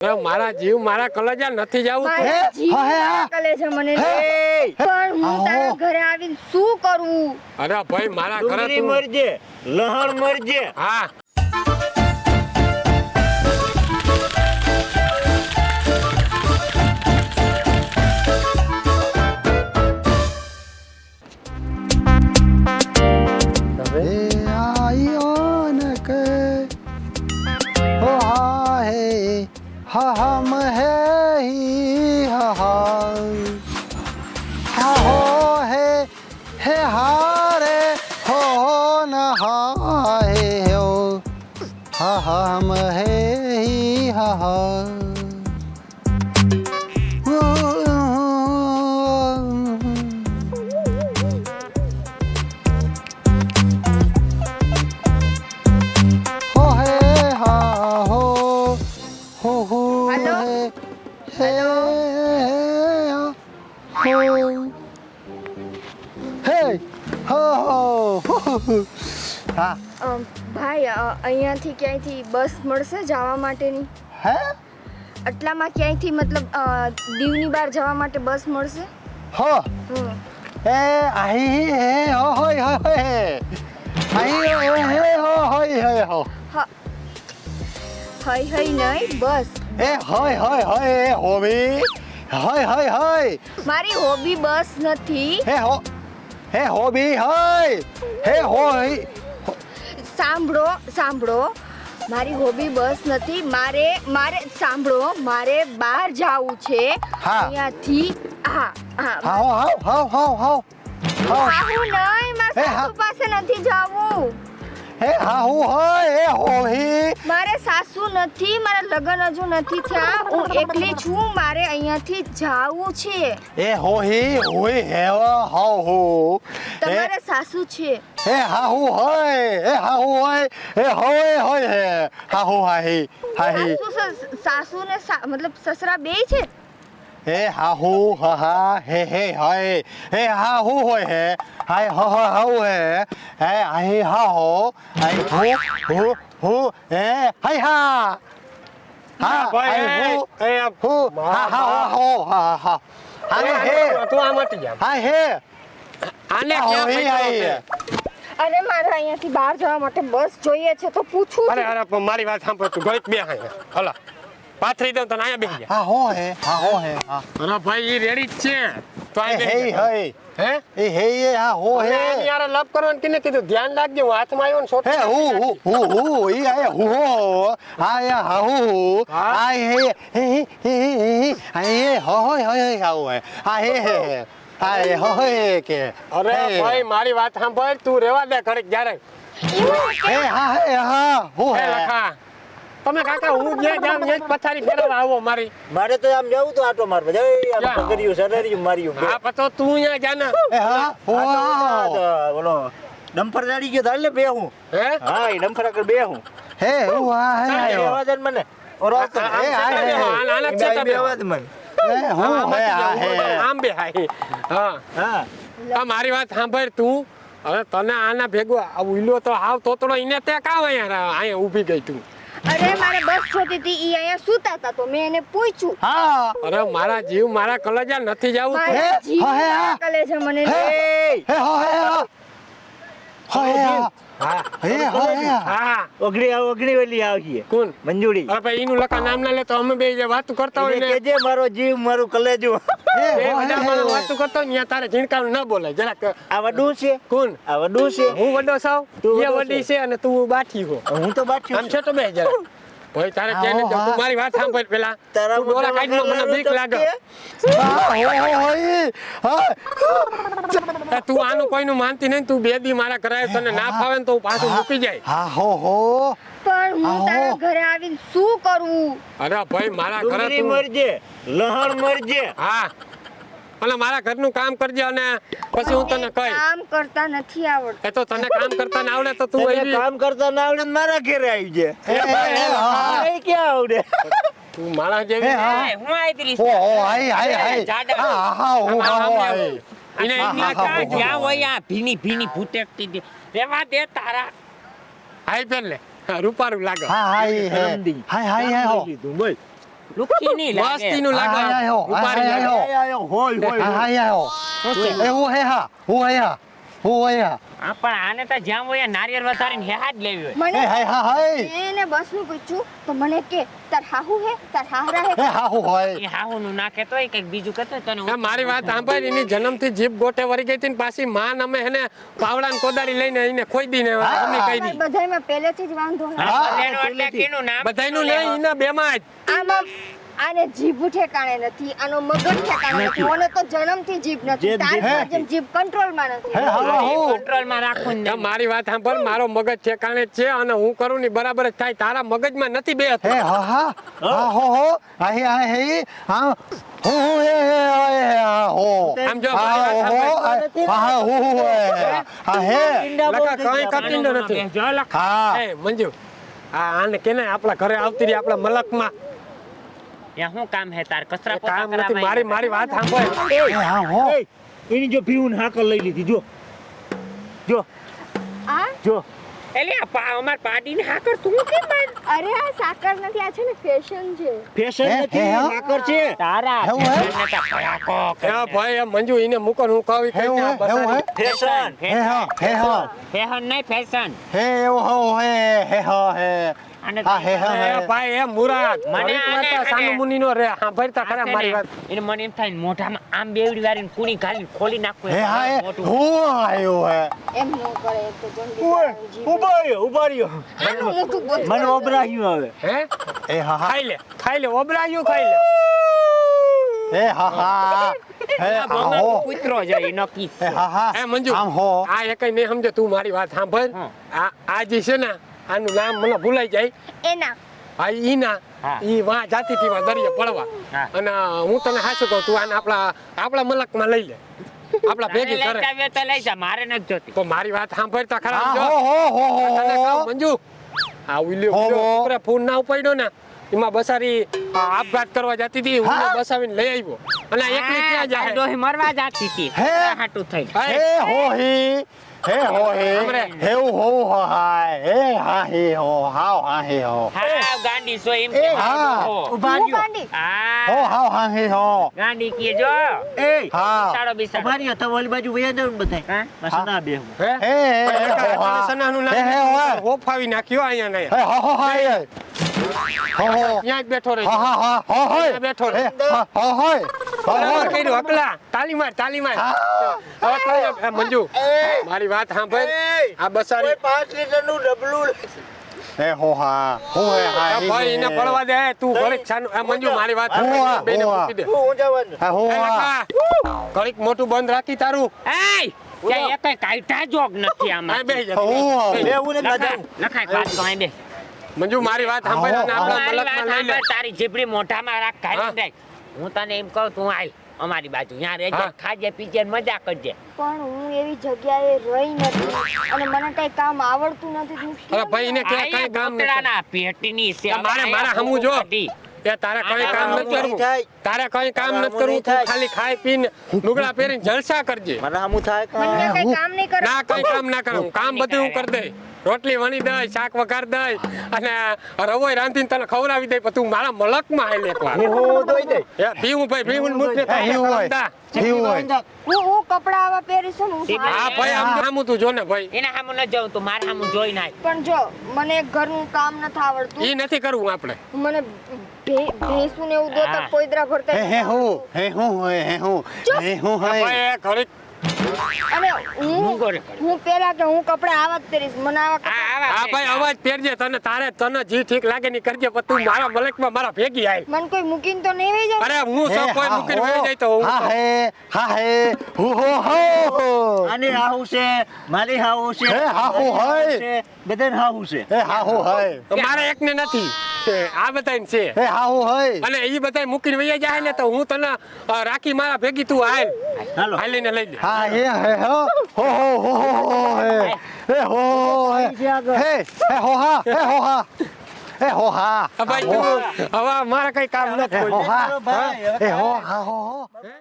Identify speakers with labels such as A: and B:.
A: અરે મારા જીવ મારા કલેજા નથી જવું.
B: કલેજા મને પણ હું તારા ઘરે આવીને શું કરું?
A: અરે ભાઈ મારા ઘરે તું
C: મરજે લહણ મરજે.
A: હા.
D: हारे हो न हा हे हो हा हम है ही
B: અહીંયાથી ક્યાંયથી બસ મળશે જવા માટેની?
D: હે?
B: આટલામાં ક્યાંયથી મતલબ દીવની બહાર જવા માટે બસ મળશે?
D: હો. એ આહી હે હો હોય હોય આહી હે હે હોય હે હો.
B: હ. હઈ હઈ નહીં બસ.
D: એ હોય હોય હોય એ હોબી હોય હોય હોય.
B: મારી હોબી બસ નથી.
D: હે હો હે હોબી હોય. હે હોય.
B: સાંભળો સાંભળો. મારી હોબી બસ નથી. મારે મારે સાંભળો. મારે બહાર જવું છે.
D: હા.
B: અહીંયાથી હા હા.
D: હા હા હા હા હા હા.
B: આવું નહીં મારા
D: હા.
B: પાસે નથી જવું.
D: હે હાહુ હોય એ હોવી
B: મારે સાસુ નથી મારા લગ્ન હજુ નથી થયા. હું એકલી છું મારે અહીંયાથી જાવું છે.
D: એ હોહી હોય હેવા હાવ હો.
B: તમારે સાસુ છે.
D: હે હાહુ હોય એ હાહુ હોય હે હોય હોય હે. હાહુ હાહી હાહી.
B: સાસુ ને મતલબ સસરા બે છે?
D: હે હાહુ હા હા હે હે હાય. હે હાહુ હોય હે? હાય હો હો હાઉ હે? હે આહી હા હો. આઈ હો હો હો હે? હાય હા. હા
A: ભાઈ
D: હો હો હા હા હા હો હા હા આને હે?
A: તું આ મટી જા.
D: હા હે?
A: આને ક્યાં
D: હોઈ
B: અરે મારે અહીંયાથી બહાર જવા માટે બસ જોઈએ છે તો પૂછું
A: અરે. અરે પણ મારી વાત સાંભળ તું ગઈત બે અહીંયા. હલા. પાથરી દઉં તને અહીંયા બેસી જા.
D: હા હો હે હા હો હે હા.
A: અરે ભાઈ એ રેડી જ છે. તો અહીં
D: હે હે.
A: હે?
D: એ હે એ હા હો હે.
A: યાર લપ કરવાનું કિને કીધું? ધ્યાન રાખજે હું હાથમાં આવ્યો ને છોટો
D: હે હું હું હું હું ઈ આય હું હો આય હા. હું
A: હા?
D: હે હે. હે? હે હે આય હો હો હો હો. હા હે આ હે હે હે આય હો હે. કે.
A: અરે
D: હે.
A: ભાઈ મારી વાત સાંભળ તું રેવા દે ઘડીક જ્યારે
D: હે હા હે હા હું
A: હે
D: હે.
A: લખા. તમે કાકા હું જે જામ જે પથારી ફેરવા આવો મારી.
C: મારે તો આમ જવું તો આટો મારવા. જય આમ
A: પકડ્યું
C: પગરિયું માર્યું.
A: હા પતો તું અહીંયા જાના
D: એ હા હું હા
C: તો ડમ્ફર દાડી ગયો તો બે હું.
A: હે?
C: હા એ ડમ્ફર આગળ બે હું.
D: હે હું હા હે આયો
C: અવાજ જ મને. ઓરો આવતો.
D: હે હા,
A: હે.
C: બે
A: છતાં
C: બે અવાજ મને.
D: હે હું હે હા હે
A: આમ બે હા
C: હા.
A: આ મારી વાત સાંભળ તું. હવે તને આના ભેગો આ ઉઈલો તો હાવ તોતડો એને તે કાવ અહીંયા અહીંયા ઊભી ગઈ તું.
B: અરે મારે બસ જોતી હતી ઈ અહીંયા સૂતા હતા તો મેં એને પૂછ્યું
D: હા
A: અરે મારા જીવ મારા કલેજા નથી જવું
D: હે? હા, હે, હા.
B: કલેજા મને
D: હે? હે હો હે હા. હો હે હા.
A: હા
D: હે. હા હા
C: ઓગણી ઓગણી વેલી આવશે
A: કોણ?
C: મંજુડી
A: અરે ભાઈ એનું લખા નામ ના લે તો અમે બે જે વાતું કરતા હોય ને
C: કહેજે મારો જીવ મારું કલેજો.
A: એ બધા વાતું કરતા હોય ને ત્યાં તારે ઝીણકાનું ન બોલાય. જરાક
C: આ વડું છે?
A: કોણ?
C: આ વડું છે?
A: હું વડો સાવ?
C: તું
A: એ
C: વડી છે.
A: છે અને તું બાઠી હો.
C: હું તો બાઠી
A: આમ છે. તો બે જરા ભાઈ તારે કે
D: ને
A: તું મારી વાત સાંભળ પેલા
C: તારા
A: તું ડોળા કાઢીને મને બીક લાગે.
D: હા? હો હો ઈ હા.
A: એ તું આનું કોઈનું માનતી નહીં તું બે દી મારા કરાય આવ્યો, તને ના ફાવે ને તો હું પાછું મૂકી જાય.
D: હા હો હો.
B: પણ હું તારા ઘરે આવીને શું કરું?
A: અરે ભાઈ મારા ઘરે તું
C: મરજે લહણ મરજે.
A: હા. અને મારા ઘરનું કામ કરજે અને પછી હું તને કઈ
B: કામ કરતા નથી આવડતું
A: એ તો તને કામ કરતા ના આવડે તો તું
C: તને કામ કરતા ના આવડે મારા ઘરે આવી જે
D: એ,
C: ક્યાં આવડે
A: તું મારા જેવી
D: હા
E: આઈતરી
D: હો ઓ હાય હાય હાય હા હા હું હા હા,
A: લાગે,
E: જ્યાં હોય આ ભીની ભીની ભૂતેકતી દે રેવા દે તારા
A: હાય પેન લે હા, રૂપારું લાગે
D: હા હાય. હાય હાય હાય હો
C: લીધું બોલ
E: લુખી નહીં લાગે
A: મસ્તીનું લાગે
D: આય, આય, આય, આય.
C: આય, આય, હોય હોય
D: હા,
C: હોય.
D: હા, હો. હું હે હા હું હે હા હું હે હા
E: હા, પણ આને તો જ્યાં હોય નારિયેળ વધારીને હેહા લેવી હોય.
B: મને
D: હાય હા હાય.
B: એને બસનું પૂછ્યું તો મને કે તાર હાહુ હે? તાર હાહરા હે?
D: એ હા હું હોય.
E: એ હાહુનું નાખે તોય કંઈક બીજું કહેતો તને
A: મારી વાત સાંભળ એની જન્મથી જીભ ગોટે વળી ગઈ હતી ને પાછી માં અમે એને પાવડા ને કોદારી લઈને એને ખોઈ દીને
D: હા.
A: અમને કહી દી.
B: બધાયમાં પહેલેથી જ વાંધો હે
E: એટલે કેનું નામ?
A: બધાયનું નહીં એના બેમાં જ.
B: આમાં આને જીભ ઠેકાણે નથી આનો મગજ ઠેકાણે નથી. ઓને તો જન્મથી જીભ નથી. તાર
C: જીભ
B: પર
D: નથી.
B: જેમ જીભ કંટ્રોલમાં
D: હે
B: નથી.
D: હા હું
E: કંટ્રોલમાં
A: રાખું
E: ને
A: મારી વાત સાંભળ. મારો મગજ ઠેકાણે છે અને હું કરું ની બરાબર જ થાય. તારા મગજમાં નથી બે
D: હે હા હા. હા હો. હો આ હે હા હો હો હે. હે. આ હે હા હો
A: આમ જો,
D: હા હો હા. હા હો હું. હે હા હે
A: લખા કઈ
C: ગયા.
A: નથી.
E: જો લખા.
D: હા.
A: એ મંજુ. આ આને કેને આપણા ઘરે આવતી રહી આપણા મલકમાં.
E: ત્યાં શું કામ હે? તાર કચરા પોતા
A: કામ નથી મારી મારી વાત સાંભળ.
D: એ હા હો
C: એની જો પીવું હાકલ લઈ લીધી જો. જો.
B: આ?
C: જો.
E: આ પા- અમાર પાડીને હાકર તું કેમ માર-
B: અરે આ સાકર નથી આ છે ને ફેશન છે.
C: ફેશન નથી
D: હે,
C: હાકર છે.
E: તારા
A: એ ભાઈ આ મંજુ ઈને મૂકો હું કાવી
D: હે હું હે? હે હું હે?
C: ફેશન
D: હે હા હે હા.
E: ફેશન. નહીં ફેશન.
D: હે એવો હો હે હે હા હે.
E: આને
D: હે હે
A: ભાઈ એ મુરાદ.
E: મને
A: ઘડીક
E: આને
A: સાનુ
E: ને-
A: નો રે સાંભળતા
E: આ
A: ખરા મારી વાત.
E: એને મને એમ થાય મોઢામાં આમ બેવડી વાળીને કુણી ગાલી ખોલી નાખો
D: હે હા હું આયો હે?
B: એમ ન કરે તો જલ્દી
C: ઓય,
B: તારું જીભ.
C: ઊભા રહ્યો ઊભા રહ્યો.
B: આનું મોઢું બોલ.
C: મને ઓબરાહ્યું હવે.
A: હે?
D: એ હા હા.
A: ખાઈ લે ખાઈ લે ઓબરાયું ખાઈ લે.
D: હે હા હા. હે
E: આ
D: હા હો.
E: કૂતરો છે એ નક્કી. જ
D: હા હા.
A: એ મંજુ
D: આમ હો.
A: આ એકઈ નહીં સમજે તું મારી વાત સાંભળ. આ આ જે છે ને આનું નામ મને ભૂલાઈ જાય.
B: એના
A: આ ઈ ના
E: હા.
A: ઈ વાં જાતી હતી વાં દરિયે પડવા. અને હું તને સાચું કહું તું આને આપણા આપણા મલકમાં લઈ લે.
E: તને
A: ભેગી
E: લઈ
A: કરે
E: જાવ તો લઈ જા મારે નથી જોતી.
A: તો મારી વાત સાંભળતા ખરા જો
D: હો હો હો
A: મંજુ આ ઉલ્યો. છોકરા ફોન ના ઉપાડ્યો ને એમાં બસારી આપઘાત કરવા જતી હતી હું. બસાવીને લઈ આવ્યો. અને એકલી ક્યાં જાય
E: ડોહી મરવા જતી હતી.
D: હે?
E: હાટુ થઈ
D: હે હો? હી હે હો હી.
A: હમરે.
D: હે હો હો હાય. હે હા હે હો હાવ હા હે હો.
E: હા ગાંડી સો એમ કે
D: હા.
C: ઊભા
B: હું
C: રહ્યો.
D: હો. હાવ હા હે હો.
E: ગાંડી કીએ જો.
C: એ
D: હા.
E: બિસાડો બિસાડો.
C: ઊભા રહ્યો તમે ઓલી બાજુ વયા જાવ ને બધાય.
E: હા?
C: ના બેહવું
A: હે?
D: હે હે હે હા
A: સનાનું
D: હે હે હો
A: હોફાવી નાખ્યો અહીંયા ને.
D: હે હો હો હાય હો. હો
A: બેઠો રહે.
D: હા હા હા હો હોય.
A: બેઠો રહે.
D: હે હા હો હોય. હો
A: બરાબર કર્યું અકલા. તાલી માર તાલી માર હવે કહ્યું, મંજુ. મારી વાત સાંભળ. આ બસારી
C: પાંચ લીટરનું ડબલું
D: હે હો હા હું હે હા
A: ભાઈ એને પડવા દે તું ઘડીક છાનું આ મંજુ મારી વાત સાંભળ,
D: હોવા,
A: બેને મૂકી દે.
C: હું જવાનું.
D: હા હું હા
A: લખા, મોટું બંધ રાખી તારું.
E: એય ત્યાં એકેય કાંઈટા જોગ નથી આમાં.
A: જા.
C: ને
E: લખાય વાત તો બે
A: મંજુ મારી વાત સાંભળ
D: આવો,
A: આપણા મલકમાં લઈ લે.
E: તારી જીભડી મોઢામાં રાખ કાઢી દે હું તને એમ કહું તું આય અમારી બાજુ. ત્યાં રહેજે
A: હા.
E: ખાજે પીજે ને મજા કરજે.
B: પણ હું એવી જગ્યાએ રહી નથી અને મને કઈ કામ આવડતું નથી હું
A: અરે ભાઈ એને ક્યાં કઈ કામ નથી?
E: ના પેટની સેવા
A: મારે મારા હમું જો. એ તારે કઈ કામ
E: આવું
A: નથી કરવું.
C: થાય.
A: તારે કઈ કામ
C: આવું
A: નથી કરવું.
C: નહીં
A: તું
C: થાય.
A: ખાલી ખાઈ પીને લુગડા પહેરીને જલસા કરજે.
C: મને હમું થાય
B: મને
C: કે
B: કઈ કામ નહીં કરે
A: ના કઈ કામ ના કરું. કામ બધું હું કરી દઈ રોટલી વણી દઈ શાક વઘાર દઈ અને રવોય રાંધીને તને ખવડાવી દઈ પણ તું મારા મલકમાં આવેલ એકવાર.
C: હું દોઈ દે.
A: એ ભાઈ ભીવું મૂકને
D: હે હોય એવું હોય
B: હું હું કપડા આવા પહેરીશ ને હું
E: સીધી-
B: સારી-
A: હા ભાઈ આમ સામું તું જો ને ભાઈ.
E: એના સામું ન જવું તું મારા સામું જોઈ નાખ.
B: પણ જો મને એક ઘરનું કામ નથી આવડતું.
A: એ નથી કરવું આપણે.
B: મને ભેંસું ને એવું દોતા
E: હા.
B: ભરતા
D: હે હે હું હે હું હે હે હું હે હું હે.
A: ભાઈ એ ઘડીક
B: અને
E: હું
B: હું
E: ગોરે કરે.
B: હું પેલા કે હું કપડા આવા જ પહેરીશ. મને આવા
E: આ
B: કપડાં-
E: આવા
A: હા ભાઈ અવાજ પહેરજે. તને તારે તને જી ઠીક લાગે ની કરજે. પણ તું મારા મલકમાં મારા ભેગી આય.
B: મને કોઈ મૂકીને તો નહીં વહી જાય?
A: અરે હું
D: હે,
A: કોઈ મૂકીને વહી જાય તો હું
D: હા હે હા હે. હું હો હો.
C: આને હાહુ છે. મારી હાહુ છે.
D: હે, હાહુ હોય.
C: બધાને હાહુ છે.
D: હે હા હું
A: મારે એકને નથી. આ બધાને છે.
D: હે હા હું
A: અને એ બધાય મૂકીને વૈયા જાય ને તો હું તને રાખી મારા ભેગી તું હાલ.
C: હાલો.
A: હાલીને લઈ લે.
D: હા હે હે હો. હો હો હો હો હો હે હે. હો હે હે હે હો હા. હે એ હો હા
A: ભાઈ તું હવે મારે કઈ કામ નથી
D: હે. હો હો હા હો હો.
A: હે?